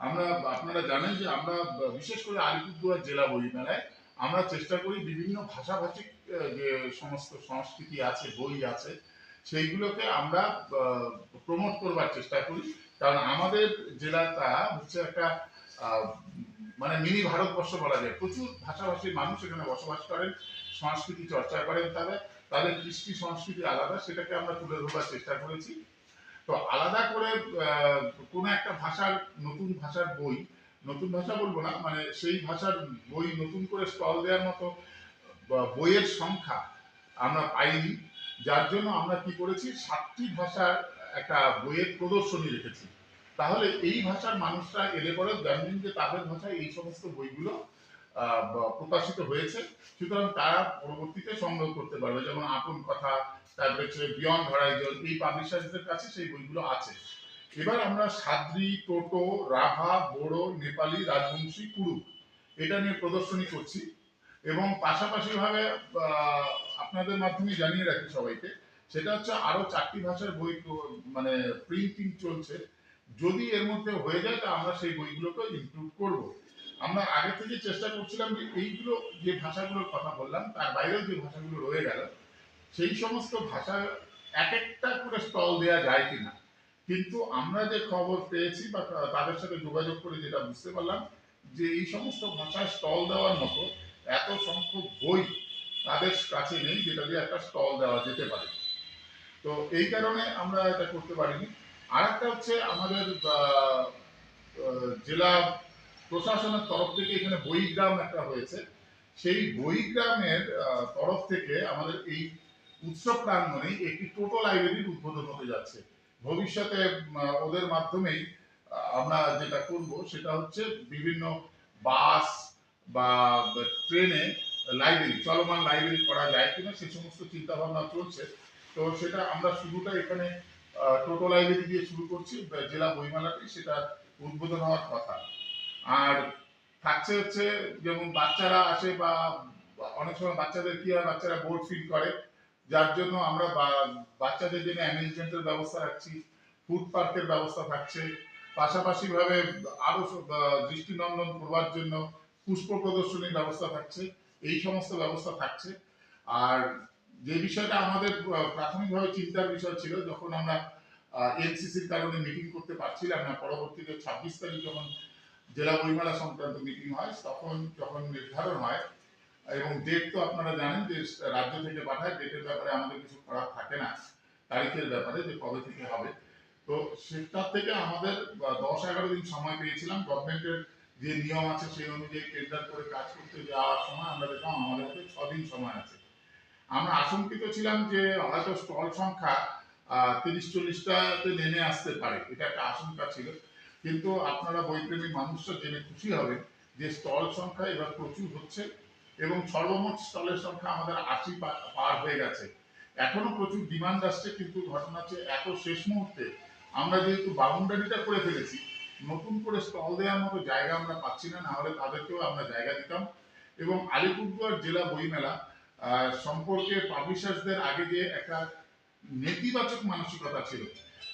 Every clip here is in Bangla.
আমরা, আপনারা জানেন যে আমরা, বিশেষ করে আলিপুরদুয়ার জেলা বই মেলায় আমরা চেষ্টা করি বিভিন্ন ভাষাভাষিক যে সমস্ত সংস্কৃতি আছে, বই আছে, সেইগুলোকে আমরা প্রমোট করবার চেষ্টা করি। কারণ আমাদের জেলাটা হচ্ছে একটা মানে মিনি ভারতবর্ষ বলা যায়। প্রচুর ভাষাভাষীর মানুষ এখানে বসবাস করেন, সংস্কৃতি চর্চা করেন তারা তাদের কৃষ্টি সংস্কৃতি আলাদা, সেটাকে আমরা তুলে ধরবার চেষ্টা করেছি। তো আলাদা করে কোনো একটা ভাষার নতুন ভাষার বই, নতুন ভাষা বলব না মানে সেই ভাষার বই নতুন করে স্টল দেওয়ার মতো বইয়ের সংখ্যা আমরা পাইনি। যার জন্য আমরা কি করেছি, সাতটি ভাষার একটা বইয়ের প্রদর্শনী রেখেছি। তাহলে এই ভাষার মানুষরা এলে পরে জানবেন যে তাদের ভাষায় এই সমস্ত বইগুলো প্রকাশিত হয়েছে, সুতরাং তারা পরবর্তীতে সংগ্রহ করতে পারবে। যেমন আপন কথা তারপরে হচ্ছে বিয়ন্ড হরাইজন এই পাবলিশারদের কাছে সেই বইগুলো আছে। এবার আমরা সাদ্রি, টোটো, রাভা, বোড়ো, নেপালি, রাজবংশী কুড়ুক এটা নিয়ে প্রদর্শনী করছি। এবং পাশাপাশি ভাবে আপনাদের মাধ্যমে জানিয়ে রাখি সবাইকে, সেটা হচ্ছে আরও চারটি ভাষার বই মানে প্রিন্টিং চলছে। যদি এর মধ্যে হয়ে যায়, তা আমরা সেই বইগুলোকে ইনক্লুড করব। আমরা আগে থেকে চেষ্টা করছিলাম যে এইগুলো যে ভাষাগুলোর কথা বললাম, তার বাইরেও যে ভাষাগুলো রয়ে গেল, সেই সমস্ত ভাষা এক একটা করে স্টল দেওয়া যায় কিনা। কিন্তু আমরা যে খবর পেয়েছি বা তাদের সাথে যোগাযোগ করে যেটা বুঝতে পারলাম যে এই সমস্ত ভাষায় স্টল দেওয়ার মতো এত সংখ্যক বই তাদের কাছে নেই যেটা দিয়ে একটা স্টল দেওয়া যেতে পারে। তো এই কারণে আমরা এটা করতে পারিনি। আর একটা হচ্ছে আমাদের জেলা প্রশাসনের তরফ থেকে এখানে বইগ্রাম একটা হয়েছে। সেই বইগ্রামের তরফ থেকে আমাদের এই উৎসব প্রাঙ্গণেই একটি টোটো লাইব্রেরির উদ্বোধন হতে যাচ্ছে। ভবিষ্যতে ওদের মাধ্যমেই আমরা যেটা করব সেটা হচ্ছে বিভিন্ন বাস বা ট্রেনে লাইব্রেরি, চলমান লাইব্রেরি করা যায় কিনা সে সমস্ত চিন্তা ভাবনা চলছে। তো সেটা আমরা শুরুটা এখানে টোটো লাইব্রেরি দিয়ে শুরু করছি জেলা বইমেলাটি সেটা উদ্বোধন হওয়ার কথা। আর থাকছে হচ্ছে যেমন বাচ্চারা আসে বা অনেক সময় বাচ্চাদের কি হয়, বাচ্চারা বোর্ড ফিল করে। যার জন্য আমরা বাচ্চাদের জন্য অ্যামিউজমেন্টের ব্যবস্থা রাখছি ফুড পার্কের ব্যবস্থা থাকছে। পাশাপাশি ভাবে আরও দৃষ্টিনন্দন করবার জন্য পুষ্প প্রদর্শনীর ব্যবস্থা থাকছে। এই সমস্ত ব্যবস্থা থাকছে। আর যে বিষয়টা আমাদের প্রাথমিকভাবে চিন্তার বিষয় ছিল, যখন আমরা এনসিসির কারণে মিটিং করতে পারছিলাম না, পরবর্তীতে ছাব্বিশ তারিখ যখন জেলা বইমেলা সংক্রান্ত মিটিং হয়, তখন যখন নির্ধারণ হয়, এবং ডেট তো আপনারা জানেন যে রাজ্য থেকে পাঠায় ডেটের ব্যাপারে আমাদের কিছু করার থাকে না, তারিখের ব্যাপারে যে কবে থেকে হবে। তো সেটার থেকে আমাদের দশ এগারো দিন সময় পেয়েছিলাম গভর্নমেন্টের যে নিয়ম আছে সেই অনুযায়ী টেন্ডার করে কাজ করতে যাওয়ার সময় আমরা দেখলাম আমাদের হাতে ছদিন সময় আছে। আমরা আশঙ্কিত ছিলাম যে হয়তো স্টল সংখ্যা তিরিশ চল্লিশটাতে নেমে আসতে পারে, এটা একটা আশঙ্কা ছিল। কিন্তু আপনারা বইপ্রেমী মানুষরা জেনে খুশি হবে যে স্টল সংখ্যা এবার প্রচুর হচ্ছে এবং সর্বমোট স্টলের সংখ্যা আমাদের আশি পার হয়ে গেছে। এখনও প্রচুর ডিমান্ড আসছে, কিন্তু ঘটনা হচ্ছে এত শেষ মুহূর্তে আমরা যেহেতু বাউন্ডারিটা করে ফেলেছি, নতুন করে স্টল দেওয়ার মতো জায়গা আমরা পাচ্ছি না না হলে তাদেরকেও আমরা জায়গা দিতাম। এবং আলিপুরদুয়ার জেলা বইমেলা সম্পর্কে পাবলিশার্সদের আগে যে একটা নেতিবাচক মানসিকতা ছিল,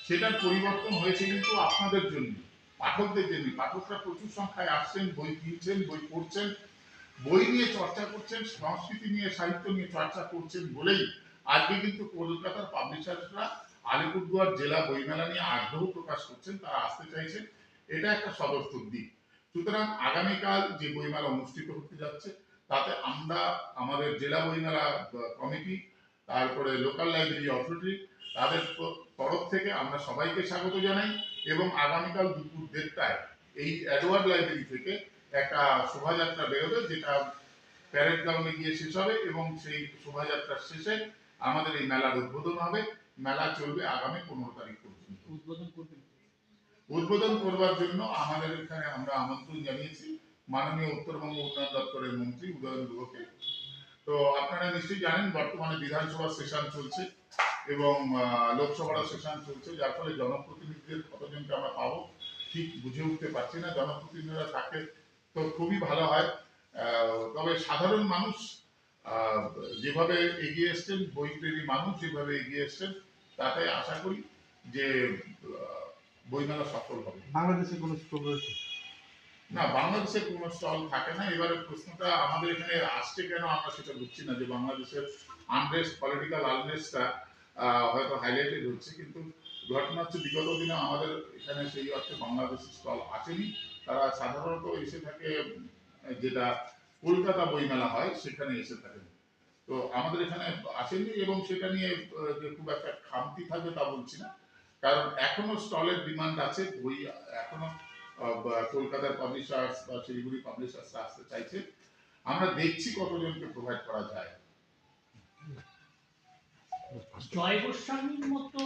সেটার পরিবর্তন হয়েছে কিন্তু আপনাদের জন্য। পাঠকদের জন্য। পাঠকরা প্রচুর সংখ্যায় আসছেন, বই কিনছেন, বই পড়ছেন, বই নিয়ে চর্চা করছেন, সংস্কৃতি নিয়ে, সাহিত্য নিয়ে চর্চা করছেন বলেই আজকে কিন্তু কলকাতার পাবলিশাররা আলিপুরদুয়ার জেলা বইমেলা নিয়ে আগ্রহ প্রকাশ করছেন, তারা আসতে চাইছেন। এটা একটা সদর্থক দিক। সুতরাং আগামীকাল যে বইমেলা অনুষ্ঠিত হতে যাচ্ছে, তাতে আমরা আমাদের জেলা বইমেলা কমিটি তারপরে লোকাল লাইব্রেরি অথরিটি তাদের তরফ থেকে আমরা সবাইকে স্বাগত জানাই এবং আগামীকাল দুপুর দেড়টায় এই অ্যাডওয়ার্ড লাইব্রেরি থেকে একটা শোভাযাত্রা বেরোবে যেটা প্যারেড গ্রাউন্ডে গিয়ে শেষ হবে এবং সেই শোভাযাত্রার শেষে আমাদের এই মেলার উদ্বোধন হবে। মেলা চলবে আগামী পনেরো তারিখ পর্যন্ত। উদ্বোধন করবেন? উদ্বোধন করবার জন্য আমাদের এখানে আমরা আমন্ত্রণ জানিয়েছি। মাননীয় উত্তরবঙ্গ উন্নয়ন দপ্তরের মন্ত্রী উদয়ন গুহকে। তো আপনারা নিশ্চয়ই জানেন বর্তমানে বিধানসভা সেশন চলছে এবং লোকসভার সেশন চলছে, যার ফলে জনপ্রতিনিধিদের কতজনকে আমরা পাবো ঠিক বুঝে উঠতে পারছি না। জনপ্রতিনিধিরা থাকে তো খুবই ভালো হয়। তবে সাধারণ মানুষ যেভাবে এগিয়ে এসছেন, বইপ্রেমী মানুষ যেভাবে এগিয়ে এসছেন, তাতে আশা করি যে বইমেলা সফল হবে। বাংলাদেশে কোনো স্টল রয়েছে? না, বাংলাদেশে কোনো স্টল থাকে না। এবারে প্রশ্নটা আমাদের এখানে আসছে কেন? আমরা সেটা বুঝছি না যে বাংলাদেশের আনরেস্ট পলিটিক্যাল আনরেস্টটা হয়তো হাইলাইটেড হচ্ছে কিন্তু ঘটনা হচ্ছে, বিগত দিনে আমাদের এখানে সেই অর্থে বাংলাদেশি স্টল আসেনি। তারা সাধারণত এসে থাকে, যেটা কলকাতা বইমেলা হয়, সেখানে এসে থাকে। তো আমাদের এখানে আসেনি এবং সেটা নিয়ে যে খুব একটা খামতি থাকবে তা বলছি না। কারণ এখনও স্টলের ডিমান্ড আছে, বই এখনও কলকাতার পাবলিশার্স বা শিলিগুড়ি পাবলিশার্স আসতে চাইছে। আমরা দেখছি কতজনকে প্রোভাইড করা যায়। জয় গোস্বামীর মতো